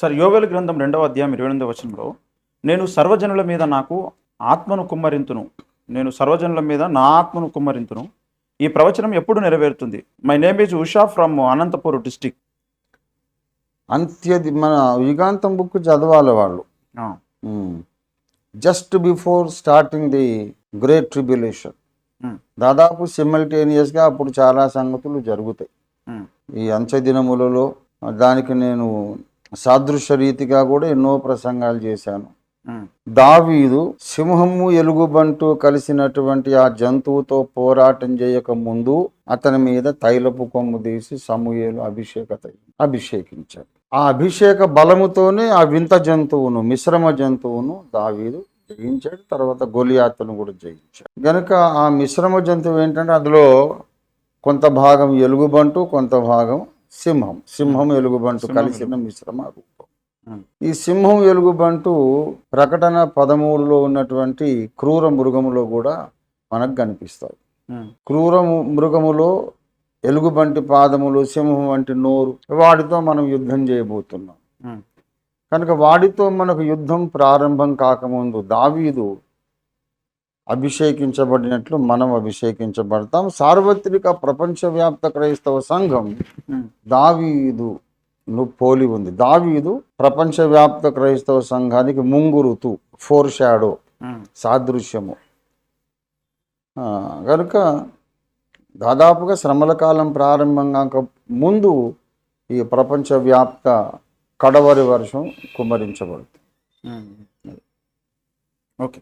Sir యోవేలు గ్రంథం రెండవ అధ్యాయం ఇరవై ఎనిమిదవ వచనంలో నేను సర్వజనుల మీద నాకు ఆత్మను కుమ్మరింతును. నేను సర్వజనుల మీద నా ఆత్మను కుమ్మరింతును. ఈ ప్రవచనం ఎప్పుడు నెరవేరుతుంది? My name is Usha from Anantapur district అంత్యది మన యుగాంతం బుక్ చదవాలి వాళ్ళు. Just before starting the great tribulation దాదాపు సిమల్టేనియస్గా అప్పుడు చాలా సంగతులు జరుగుతాయి. ఈ అంచె దినములలో దానికి నేను సాదృశ్య రీతిగా కూడా ఎన్నో ప్రసంగాలు చేశాను. దావీదు సింహము ఎలుగుబంటు కలిసినటువంటి ఆ జంతువుతో పోరాటం చేయక ముందు అతని మీద తైలపు కొమ్ము తీసి సమూయేలు అభిషేకత అభిషేకించాడు. ఆ అభిషేక బలముతోనే ఆ వింత జంతువును మిశ్రమ జంతువును దావీదు జయించాడు తర్వాత గొలియాతును కూడా జయించాడు. గనుక ఆ మిశ్రమ జంతువు ఏంటంటే అందులో కొంత భాగం ఎలుగుబంటు కొంత భాగం సింహం. సింహం ఎలుగుబంటు కలిసిన మిశ్రమ రూపం. ఈ సింహం ఎలుగుబంటు ప్రకటన పదమూడులో ఉన్నటువంటి క్రూర మృగములో కూడా మనకు కనిపిస్తాయి. క్రూర మృగములో ఎలుగుబంటి పాదములు సింహం వంటి నోరు వాటితో మనం యుద్ధం చేయబోతున్నాం. కనుక వాడితో మనకు యుద్ధం ప్రారంభం కాకముందు దావీదు అభిషేకించబడినట్లు మనం అభిషేకించబడతాం. సార్వత్రిక ప్రపంచవ్యాప్త క్రైస్తవ సంఘం దావీదు ను పోలి ఉంది. దావీదు ప్రపంచవ్యాప్త క్రైస్తవ సంఘానికి ముంగురుతు ఫోర్ షాడో సాదృశ్యము. కనుక దాదాపుగా శ్రమల కాలం ప్రారంభం కాక ముందు ఈ ప్రపంచవ్యాప్త కడవరి వర్షం కుమ్మరించబడుతుంది. ఓకే.